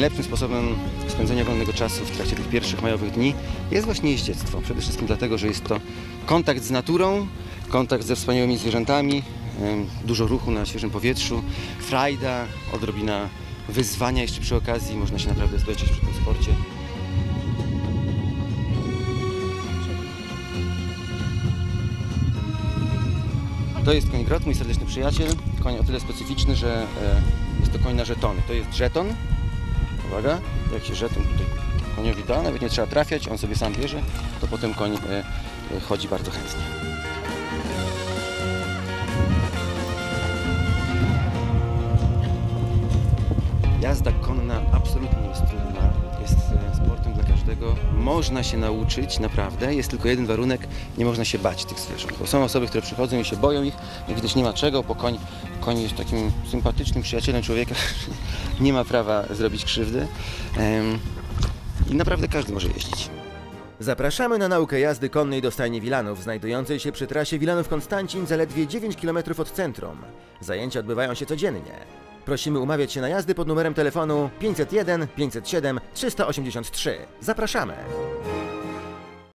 najlepszym sposobem spędzenia wolnego czasu w trakcie tych pierwszych majowych dni jest właśnie jeździectwo. Przede wszystkim dlatego, że jest to kontakt z naturą, kontakt ze wspaniałymi zwierzętami, dużo ruchu na świeżym powietrzu, frajda, odrobina wyzwania jeszcze przy okazji. Można się naprawdę zdobyć przy tym sporcie. To jest koń Grot, mój serdeczny przyjaciel. Koń o tyle specyficzny, że e, jest to koń na żetony. To jest żeton. Uwaga, jak się żeton tutaj koniowi da, nawet nie trzeba trafiać, on sobie sam bierze, to potem koń e, e, chodzi bardzo chętnie. Jazda konna absolutnie Można się nauczyć, naprawdę. Jest tylko jeden warunek, nie można się bać tych zwierząt. Bo są osoby, które przychodzą i się boją ich, i widać nie ma czego, bo koń, koń jest takim sympatycznym przyjacielem człowieka, nie ma prawa zrobić krzywdy. I naprawdę każdy może jeździć. Zapraszamy na naukę jazdy konnej do stajni Wilanów, znajdującej się przy trasie Wilanów-Konstancin zaledwie 9 km od centrum. Zajęcia odbywają się codziennie. Prosimy umawiać się na jazdy pod numerem telefonu 501 507 383. Zapraszamy!